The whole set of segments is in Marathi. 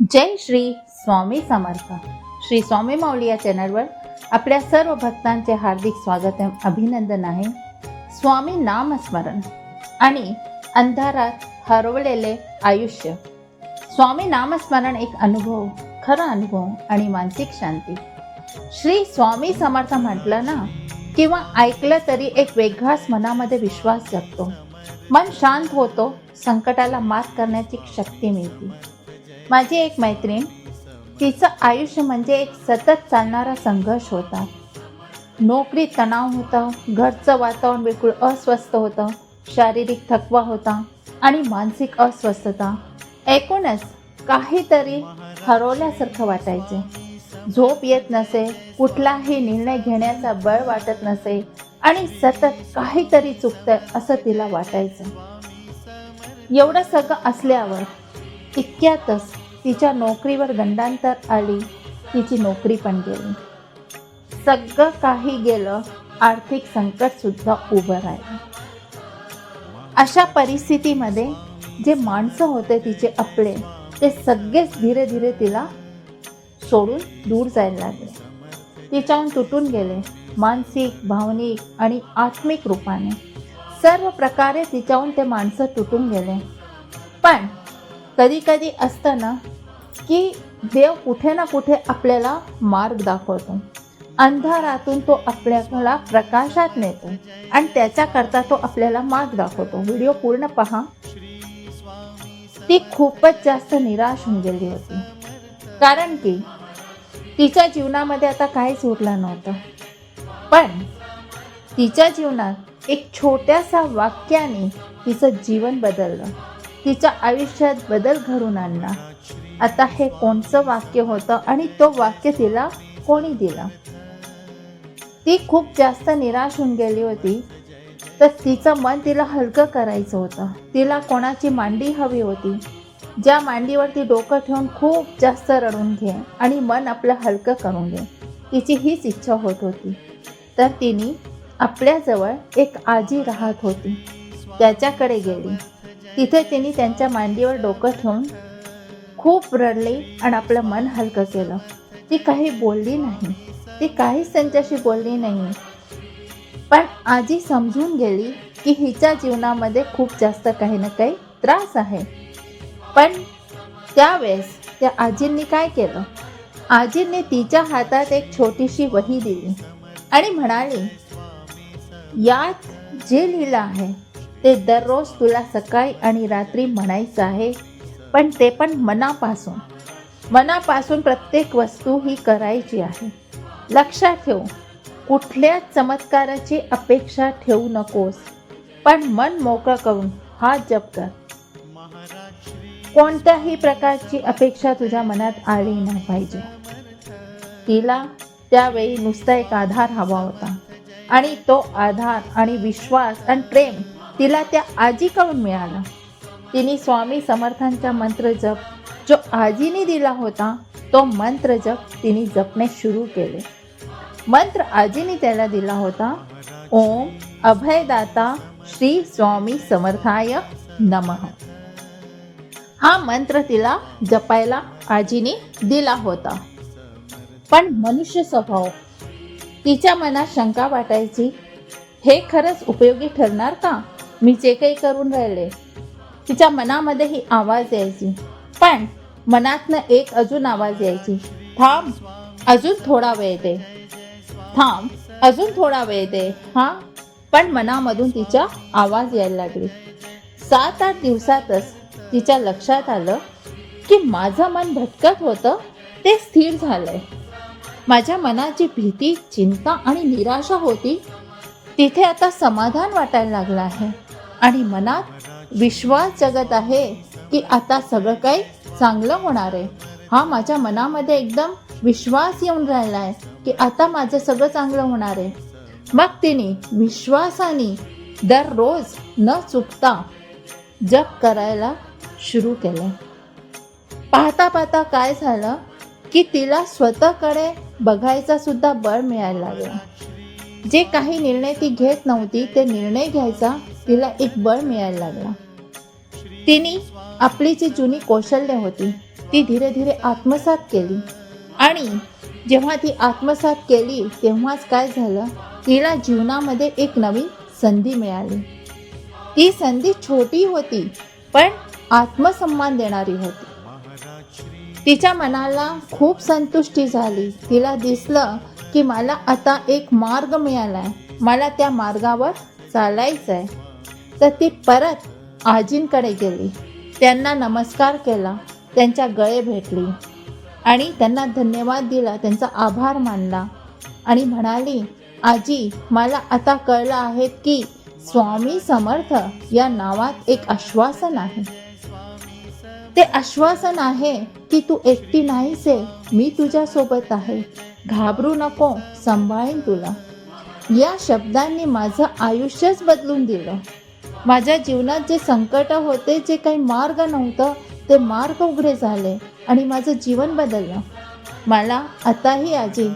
जय श्री स्वामी समर्थ. श्री स्वामी माऊली या चॅनलवर आपल्या सर्व भक्तांचे हार्दिक स्वागत अभिनंदन आहे. स्वामी नामस्मरण आणि अंधारात हरवलेले आयुष्य. स्वामी नामस्मरण एक अनुभव खरा अनुभव आणि मानसिक शांती. श्री स्वामी समर्थ म्हटलं ना किंवा ऐकलं तरी एक वेगळाच मनामध्ये विश्वास जगतो. मन शांत होतो संकटाला मात करण्याची शक्ती मिळते. माझी एक मैत्रीण तिचं आयुष्य म्हणजे एक सतत चालणारा संघर्ष होता. नोकरीत तणाव होता घरचं वातावरण बिलकुल अस्वस्थ होतं शारीरिक थकवा होता आणि मानसिक अस्वस्थता. एकूणच काहीतरी हरवल्यासारखं वाटायचे. झोप येत नसे कुठलाही निर्णय घेण्याचा बळ वाटत नसे आणि सतत काहीतरी चुकतंय असं तिला वाटायचं. एवढं सगळं असल्यावर इतक्यातच तिच्या नोकरीवर गंडांतर आली. तिची नोकरी पण गेली. सगळं काही गेलं आर्थिक संकट सुद्धा उभं राहिलं. अशा परिस्थितीमध्ये जे माणसं होते तिचे आपले ते सगळेच धीरे धीरे तिला सोडून दूर जायला लागले. तिच्याहून तुटून गेले मानसिक भावनिक आणि आत्मिक रूपाने. सर्व प्रकारे तिच्याहून ते माणसं तुटून गेले. पण कधी कधी असतं ना की देव कुठे ना कुठे आपल्याला मार्ग दाखवतो. अंधारातून तो आपल्याला प्रकाशात नेतो आणि त्याच्याकरता तो आपल्याला मार्ग दाखवतो. व्हिडिओ पूर्ण पहा. ती खूपच जास्त निराश होऊन गेली होती. कारण की तिच्या जीवनामध्ये आता काहीच उरलं नव्हतं. पण तिच्या जीवनात एक छोट्यासा वाक्याने तिचं जीवन बदललं. तिच्या आयुष्यात बदल घडून आणला. आता हे कोणचं वाक्य होतं आणि तो वाक्य तिला कोणी दिला? ती खूप जास्त निराश होऊन गेली होती. तर तिचं मन तिला हलकं करायचं होतं. तिला कोणाची मांडी हवी होती? ज्या मांडीवर ती डोकं ठेवून खूप जास्त रडून घे आणि मन आपलं हलकं करून घे. तिची हीच इच्छा होत होती. तर तिने आपल्याजवळ एक आजी राहत होती. त्याच्याकडे गेली. तिथे तिने त्यांच्या मांडीवर डोकं ठेवून खूप रडली आणि आपलं मन हलकं केलं. ती काही बोलली नाही. ती काहीच त्यांच्याशी बोलली नाही. पण आजी समजून गेली की हिच्या जीवनामध्ये खूप जास्त काही ना काही त्रास आहे. पण त्यावेळेस त्या आजींनी काय केलं? आजींनी तिच्या हातात एक छोटीशी वही दिली आणि म्हणाली यात जे लिहिलं आहे ते दररोज तुला सकाळी आणि रात्री म्हणायचं आहे पण ते पण मनापासून. मनापासून प्रत्येक वस्तू ही करायची आहे. लक्षात ठेव कुठल्याच चमत्काराची अपेक्षा ठेवू नकोस पण मन मोकळं करून हा जप कर. कोणत्याही प्रकारची अपेक्षा तुझ्या मनात आली नाही पाहिजे. तिला त्यावेळी नुसता एक आधार हवा होता. आणि तो आधार आणि विश्वास आणि प्रेम तिला त्या आजीकडून मिळाला. तिने स्वामी समर्थांचा मंत्र जप जो आजीने दिला होता तो मंत्र जप तिने जपणे सुरू केले. मंत्र आजीने त्याला दिला होता ओम अभयदाता श्री स्वामी समर्थाय नमः. हा मंत्र तिला जपायला आजीने दिला होता. पण मनुष्य स्वभाव तिच्या मनात शंका वाटायची हे खरंच उपयोगी ठरणार का? मी जे काही करून राहिले तिच्या मनामध्ये ही आवाज यायची. पण मनातनं एक अजून आवाज यायची. थांब अजून थोडा वेळ दे. थांब अजून थोडा वेळ दे. हा? पण मनामधून तिच्या आवाज यायला लागली. सात आठ दिवसातच तिच्या लक्षात आलं की माझं मन भटकत होतं ते स्थिर झालंय. माझ्या मनात जी भीती चिंता आणि निराशा होती. तिथे आता समाधान वाटायला लागलं आहे. आणि मनात विश्वास जगत आहे की आता सगळं काही चांगलं होणार आहे. हा माझ्या मनामध्ये एकदम विश्वास येऊन राहिला आहे की आता माझं सगळं चांगलं होणार आहे. मग तिने विश्वासाने दररोज न चुकता जप करायला सुरू केलं. पाहता पाहता काय झालं की तिला स्वतःकडे बघायचा सुद्धा बळ मिळायला लागला. जे काही निर्णय ती घेत नव्हती ते निर्णय घ्यायचा तिला एक बळ मिळायला लागला. तिने आपली जी जुनी कौशल्य होती ती धीरे धीरे आत्मसात केली. आणि जेव्हा ती आत्मसात केली तेव्हाच काय झालं? तिला जीवनामध्ये एक नवी संधी मिळाली. ती संधी छोटी होती पण आत्मसन्मान देणारी होती. तिच्या मनाला खूप संतुष्टी झाली. तिला दिसलं की मला आता एक मार्ग मिळालाय. मला त्या मार्गावर चालायचं आहे तर ती परत आजींकडे गेली. त्यांना नमस्कार केला त्यांच्या गळे भेटली आणि त्यांना धन्यवाद दिला त्यांचा आभार मानला आणि म्हणाली आजी मला आता कळलं आहे की स्वामी समर्थ या नावात एक आश्वासन आहे. ते आश्वासन आहे की तू एकटी नाहीस आहे मी तुझ्यासोबत आहे. घाबरू नको सांभाळीन तुला. या शब्दांनी माझं आयुष्यच बदलून दिलं. माझ्या जीवनात जे संकट होते जे काही मार्ग नव्हतं ते मार्ग उघडे झाले आणि माझं जीवन बदललं. मला आताही आजी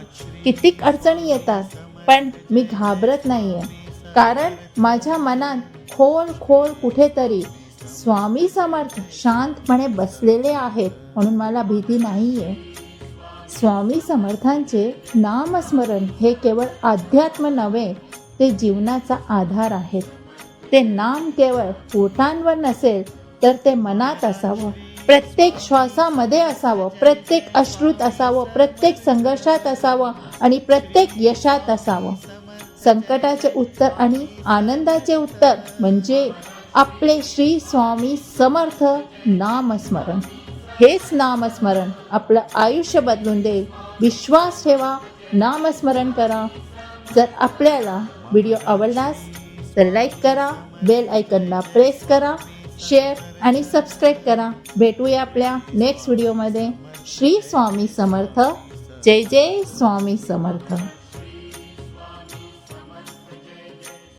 कितीक अडचणी येतात पण मी घाबरत नाही आहे कारण माझ्या मनात खोल खोल कुठेतरी स्वामी समर्थ शांतपणे बसलेले आहेत म्हणून मला भीती नाही आहे स्वामी समर्थांचे नामस्मरण हे केवळ अध्यात्म नव्हे ते जीवनाचा आधार आहेत. ते नाम केवळ पोटांवर नसेल तर ते मनात असावं. प्रत्येक श्वासामध्ये असावं प्रत्येक अश्रूत असावं प्रत्येक संघर्षात असावं आणि प्रत्येक यशात असावं. संकटाचे उत्तर आणि आनंदाचे उत्तर म्हणजे आपले श्री स्वामी समर्थ नामस्मरण. हेच नामस्मरण आपलं आयुष्य बदलून देईल. विश्वास ठेवा नामस्मरण करा. जर आपल्याला व्हिडिओ आवडलास तर लाईक करा बेल आयकनला प्रेस करा शेअर आणि सबस्क्राईब करा. भेटूया आपल्या नेक्स्ट व्हिडिओमध्ये श्री स्वामी समर्थ. जय जय स्वामी समर्थ.